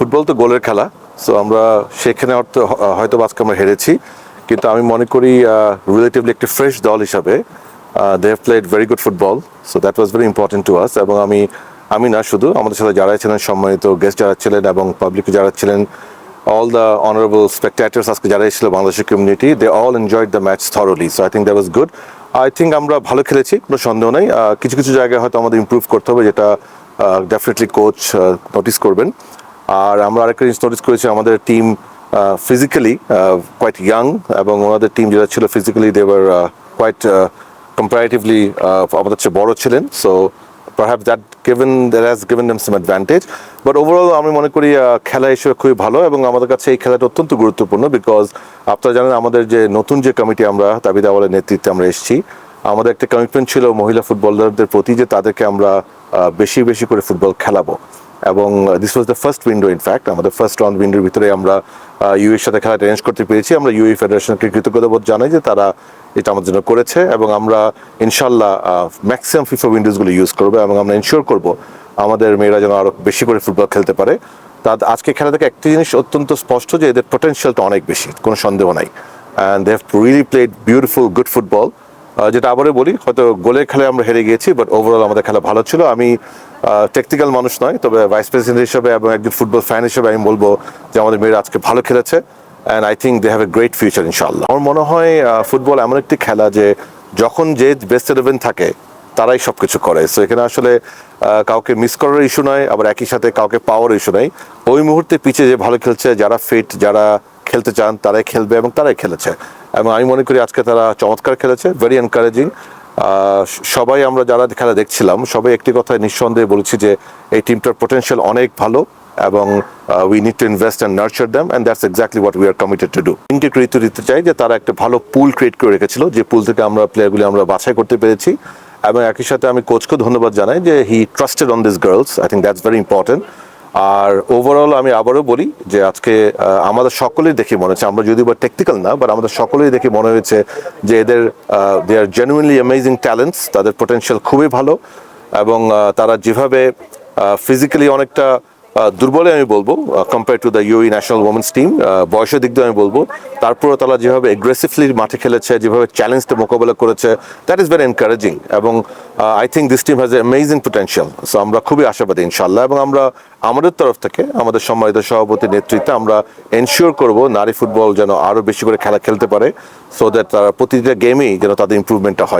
Football তো গোলের খেলা সো আমরা সেখানে অর্থ, হয়তো আজকে আমরা হেরেছি, কিন্তু আমি মনে করি রিলেটিভলি একটি ফ্রেশ দল হিসাবে they have played very good football so that was very important to us এবং আমি আমি না শুধু, আমাদের সাথে যারা ছিলেন, সম্মানিত গেস্ট যারা ছিলেন এবং পাবলিক যারা ছিলেন অল দ্য honorable spectators আজকে যারা এসেছিল বাংলাদেশের community they all enjoyed the match thoroughly so I think that was good I think আমরা ভালো খেলেছি, কোনো সন্দেহ নেই কিছু কিছু জায়গায় হয়তো আমাদের ইমপ্রুভ করতে হবে, যেটা ডেফিনেটলি কোচ নোটিস করবেন। আর আমরা আরেকটা জিনিস নোটিস করেছি, আমাদের টিম ফিজিক্যালি কোয়াইট ইয়াং এবং ওনাদের টিম যেটা ছিল ফিজিক্যালি দেওয়ার কোয়াইট কম্পারেটিভলি আমাদের চেয়ে বড় ছিলেন। So perhaps that given that has given them some advantage but overall আমি মনে করি খেলা হিসেবে খুবই ভালো এবং আমাদের কাছে এই খেলাটা অত্যন্ত গুরুত্বপূর্ণ বিকজ আপনারা জানেন, আমাদের যে নতুন যে কমিটি আমরা, তাবিদ আওয়ালের নেতৃত্বে আমরা এসেছি, আমাদের একটা কমিটমেন্ট ছিল মহিলা ফুটবলারদের প্রতি যে তাদেরকে আমরা বেশি বেশি করে ফুটবল খেলাবো। এবং this was the first window in fact আমাদের ফার্স্ট রাউন্ড উইন্ডোর ভিতরে আমরা ইউ এর সাথে খেলা অ্যারেঞ্জ করতে পেরেছি। আমরা ইউএ ফেডারেশনকে কৃতজ্ঞতাবোধ জানাই যে তারা এটা আমাদের জন্য করেছে এবং আমরা ইনশাল্লাহ ম্যাক্সিমাম ফিফা উইন্ডোজগুলো ইউজ করব এবং আমরা ইনশিওর করব আমাদের মেয়েরা যেন আরও বেশি করে ফুটবল খেলতে পারে। তা আজকে খেলা থেকে একটি জিনিস অত্যন্ত স্পষ্ট যে এদের পোটেনশিয়ালটা অনেক বেশি, কোনো সন্দেহ নাই। And they have really played beautiful good football যেটা আবারও বলি, হয়তো গোলের খেলায় আমরা হেরে গিয়েছি বাট ওভারঅল আমাদের খেলা ভালো ছিল। আমি টেকনিক্যাল মানুষ নয়, তবে ভাইস প্রেসিডেন্ট হিসেবে এবং একজন ফুটবল ফ্যান হিসেবে আমি বলব যে আমাদের মেয়েরা আজকে ভালো খেলেছে and I think they have a great future ইনশাল্লাহ আমার মনে হয় ফুটবল এমন একটি খেলা যে যখন যে বেস্ট ইলেভেন থাকে, তারাই সব কিছু করে। সো এখানে আসলে কাউকে মিস করার ইস্যু নয়, আবার একই সাথে কাউকে পাওয়ার ইস্যু নয় ওই মুহূর্তে পিছে যে ভালো খেলছে, যারা ফিট যারা খেলতে চান, তারাই খেলবে এবং তারাই খেলেছে। এবং আমি মনে করি আজকে তারা চমৎকার খেলেছে ভেরি এনকারেজিং সবাই আমরা যারা খেলা দেখছিলাম, সবাই একটি কথা নিঃসন্দেহে বলেছি যে এই টিমটার পোটেনশিয়াল অনেক ভালো এবং we need to invest and nurture them and that's exactly what we are committed to do তিনটি কৃতিত্ব দিতে চাই যে তারা একটা ভালো পুল ক্রিয়েট করে রেখেছিল, যে পুল থেকে আমরা প্লেয়ারগুলি আমরা বাছাই করতে পেরেছি এবং একই সাথে আমি কোচকে ধন্যবাদ জানাই যে he trusted on this girls I think that's very important R overall আমি আবারও বলি যে আজকে আমাদের সকলেই দেখে মনে হচ্ছে, আমরা যদি বা টেকনিক্যাল না বাট আমাদের সকলেই দেখে মনে হয়েছে যে এদের they are genuinely amazing talents তাদের পোটেনশিয়াল খুবই ভালো এবং তারা যেভাবে ফিজিক্যালি অনেকটা দুর্বলে আমি বলব compare to the UAE national women's team বয়সের দিক দিয়ে আমি বলব তারপরে তারা যেভাবে এগ্রেসিভলি মাঠে খেলেছে, যেভাবে চ্যালেঞ্জটা মোকাবেলা করেছে দ্যাট ইজ ভেরি এনকারেজিং এবং I think this team has amazing potential so আমরা খুবই আশাবাদী ইনশাল্লাহ এবং আমরা আমাদের তরফ থেকে, আমাদের সম্মানিত সভাপতি নেতৃত্বে আমরা এনশিওর করব নারী ফুটবল যেন আরও বেশি করে খেলা খেলতে পারে সো দ্যাট তারা প্রতিটা গেমেই যেন তাদের ইম্প্রুভমেন্টটা হয়।